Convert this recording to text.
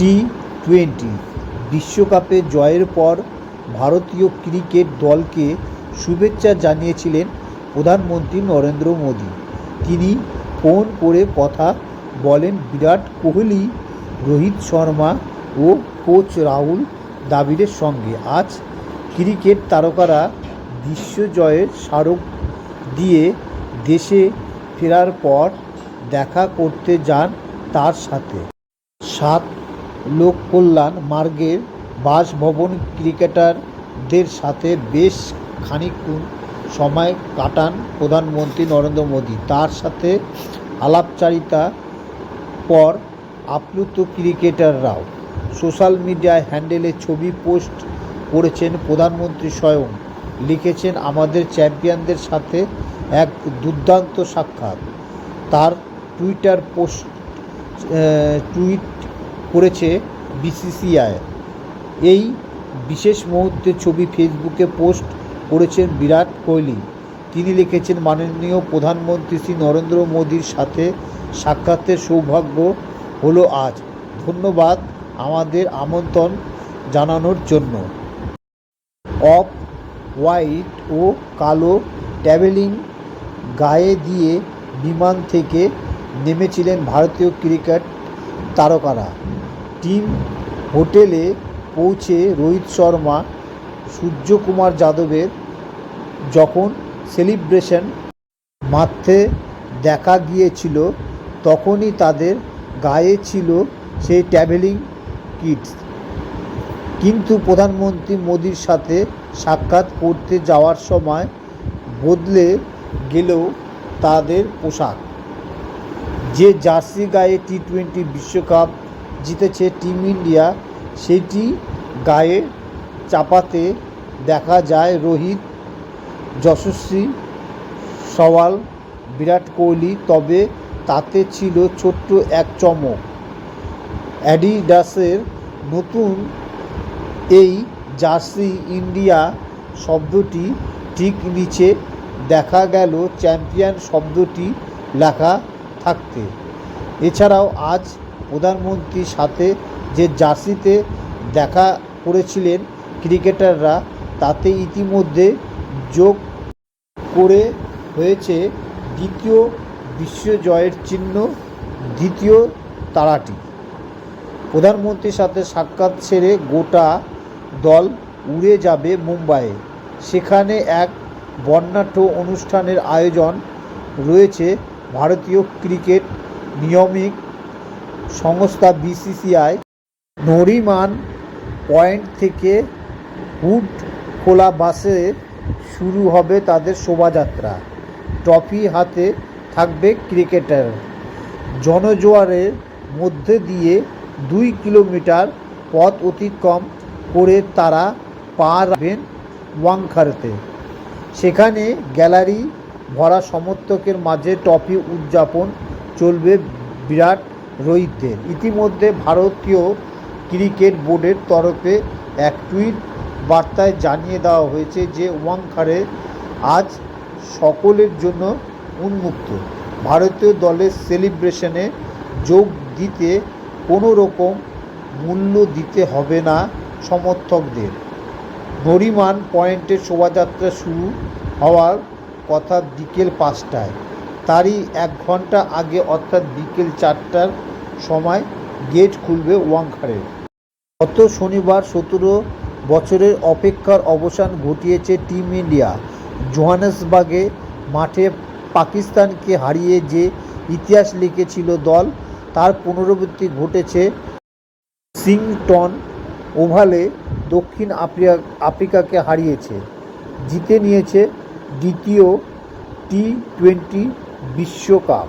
T twenty বিশ্বকাপে জয়ের পর ভারতীয় ক্রিকেট দলকে শুভেচ্ছা জানিয়েছিলেন প্রধানমন্ত্রী নরেন্দ্র মোদী। তিনি ফোন করে কথা বলেন, বিরাট কোহলি, রোহিত শর্মা ও কোচ রাহুল দ্রাবিড়ের সঙ্গে। আজ ক্রিকেট তারকারা বিশ্বজয়ের স্মারক দিয়ে দেশে ফেরার পর দেখা করতে যান তার সাথে। সাত লোক কল্যাণ মার্গের বাসভবন ক্রিকেটারদের সাথে বেশ খানিকক্ষণ সময় কাটান প্রধানমন্ত্রী নরেন্দ্র মোদী। তার সাথে আলাপচারিতা পর আপ্লুত ক্রিকেটাররাও সোশ্যাল মিডিয়ায় হ্যান্ডেলে ছবি পোস্ট করেছেন প্রধানমন্ত্রী স্বয়ং। লিখেছেন, আমাদের চ্যাম্পিয়নদের সাথে এক দুর্দান্ত সাক্ষাৎ। তার টুইটার পোস্ট টুইট করেছে বিসিসিআই। এই বিশেষ মুহূর্তে ছবি ফেসবুকে পোস্ট করেছেন বিরাট কোহলি। তিনি লিখেছেন, মাননীয় প্রধানমন্ত্রী শ্রী নরেন্দ্র মোদীর সাথে সাক্ষাতের সৌভাগ্য হলো আজ। ধন্যবাদ আমাদের আমন্ত্রণ জানানোর জন্য। অফ হোয়াইট ও কালো ট্রাভেলিং গায়ে দিয়ে বিমান থেকে নেমেছিলেন ভারতীয় ক্রিকেট তারকারা। টিম হোটেলে পৌঁছে রোহিত শর্মা, সূর্যকুমার যাদবের যখন সেলিব্রেশন মাঠে দেখা গিয়েছিল, তখনই তাদের গায়ে ছিল সেই ট্রাভেলিং কিটস। কিন্তু প্রধানমন্ত্রী মোদির সাথে সাক্ষাৎ করতে যাওয়ার সময় বদলে গেলেও তাদের পোশাক। যে জার্সি গায়ে টি টোয়েন্টি বিশ্বকাপ জিতেছে টিম ইন্ডিয়া, সেটি গায়ে চাপাতে দেখা যায় রোহিত, যশস্বী, সওয়াল, বিরাট কোহলি, তবে তাতে ছিল ছোট্ট এক চমক। অ্যাডিডাসের নতুন এই জার্সি ইন্ডিয়া শব্দটি ঠিক নিচে দেখা গেল চ্যাম্পিয়ন শব্দটি লেখা থাকতে। এছাড়াও আজ প্রধানমন্ত্রীর সাথে যে জার্সিতে দেখা করেছিলেন ক্রিকেটাররা, তাতে ইতিমধ্যে যোগ করে হয়েছে দ্বিতীয় বিশ্বজয়ের চিহ্ন, দ্বিতীয় তারাটি। প্রধানমন্ত্রীর সাথে সাক্ষাৎ সেরে গোটা দল উড়ে যাবে মুম্বাইয়ে। সেখানে এক বর্ণাঢ্য অনুষ্ঠানের আয়োজন রয়েছে ভারতীয় ক্রিকেট নিয়মিক সংস্থা বিসিসিআই নরিমান পয়েন্ট থেকে হুড খোলা বাসে শুরু হবে তাদের শোভাযাত্রা। ট্রফি হাতে থাকবে ক্রিকেটার। জনজোয়ারের মধ্যে দিয়ে দুই কিলোমিটার পথ অতিক্রম করে তারা পা রাখবেন ওয়াংখারেতে। সেখানে গ্যালারি ভরা সমর্থকের মাঝে ট্রফি উদযাপন চলবে বিরাট রোহিতদের ইতিমধ্যে ভারতীয় ক্রিকেট বোর্ডের তরফে এক টুইট বার্তায় জানিয়ে দেওয়া হয়েছে যে ওয়াংখারে আজ সকলের জন্য উন্মুক্ত। ভারতীয় দলের সেলিব্রেশনে যোগ দিতে কোনো রকম মূল্য দিতে হবে না সমর্থকদের। নরিমান পয়েন্টে শোভাযাত্রা শুরু হওয়ার কথা বিকেল পাঁচটায়। তারই এক ঘণ্টা আগে অর্থাৎ বিকেল চারটার সময় গেট খুলবে ওয়াংখারের গত শনিবার সতেরো বছরের অপেক্ষার অবসান ঘটিয়েছে টিম ইন্ডিয়া। জোহানেসবার্গে মাঠে পাকিস্তানকে হারিয়ে যে ইতিহাস লিখেছিল দল, তার পুনরাবৃত্তি ঘটেছে সিংটন ওভালে দক্ষিণ আফ্রিকা, আফ্রিকাকে হারিয়েছে। জিতে নিয়েছে দ্বিতীয় টি টোয়েন্টি বিশ্বকাপ।